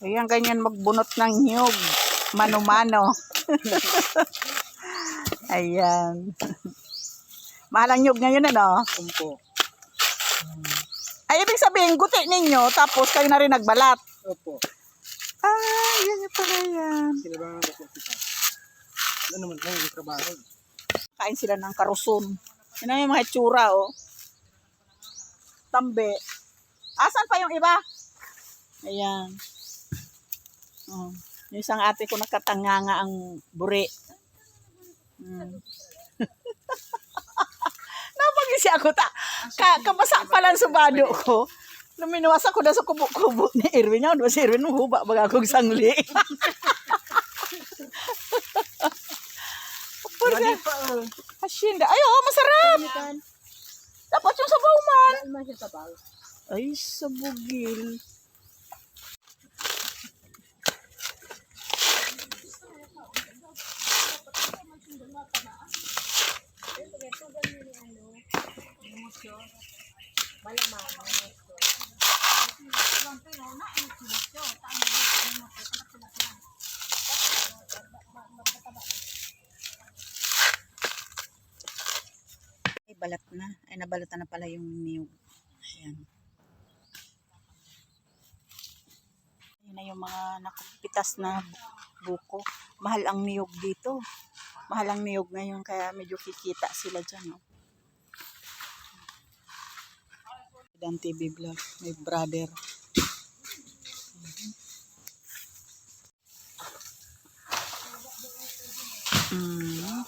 Ayan, ganyan magbunot ng niyog. Mano-mano. Ayan. Mahal ang niyog ngayon, ano? Umpo. Ay, ibig sabihin, guti ninyo, tapos kayo na rin nagbalat. Opo. Ah, yan yung pala yan. Sila ba nga ako kita? Ano naman po yung trabaho? Kain sila ng karuson. Yan na yung mga itsura, oh. Tambe. Asan pa yung iba? Ayan. Oh. Yung isang ate ko nakatanganga ang buri. Hmm. Napagisi ako ta. Ka, kabasa pa lang sa bado ko. Luminuwas ako na sa kubo-kubo ni Erwin. Yan, si Erwin, huba baga akong sangli. Pa. oh. Hasyenda. Ay, oh, masarap. Dapat yung sabaw man. Ano siya sabaw? Ay, sabugil. Ay, balat na. Ay, nabalatan na pala yung niyog. Ayan. Ayan na yung mga nakupitas na buko. Mahal ang niyog dito. Mahal ang niyog ngayon kaya medyo kikita sila dyan. No? Dan TV vlog. My brother. Mm.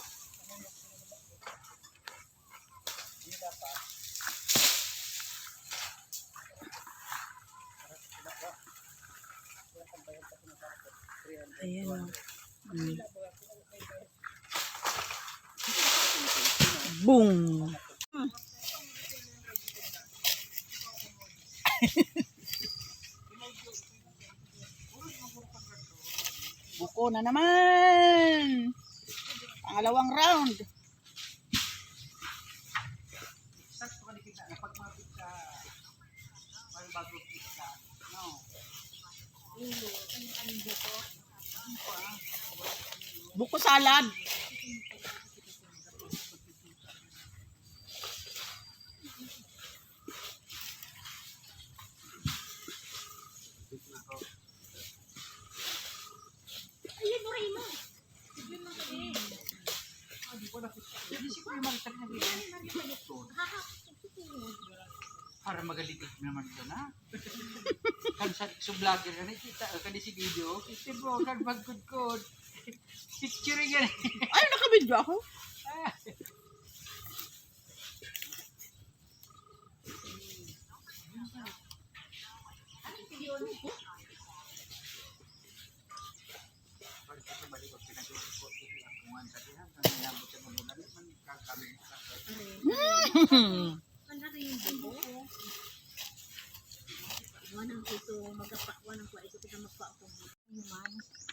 Ayan o. Mm. Boom! Buko na naman! Pangalawang round. Buko salad. Para magalitig naman ko na. kan sa vlogger ka kita kan si video. Kasi bro, kan magkudkod. Picturing yan. Ay, nakabidyo ako.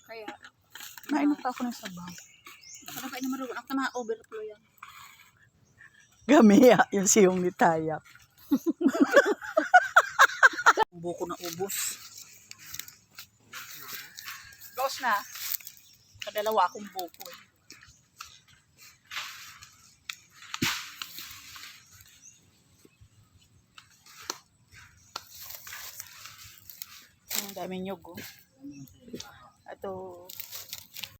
Kaya, Mainit pa ako ng sabaw. na pa inamarunong. Ako na overflow yan. Gamiya, yung siyong ni Tayak. Buko na ubos. Ghost na. Kadalawa akong buko. eh. Ang daming nyug, oh. Ito,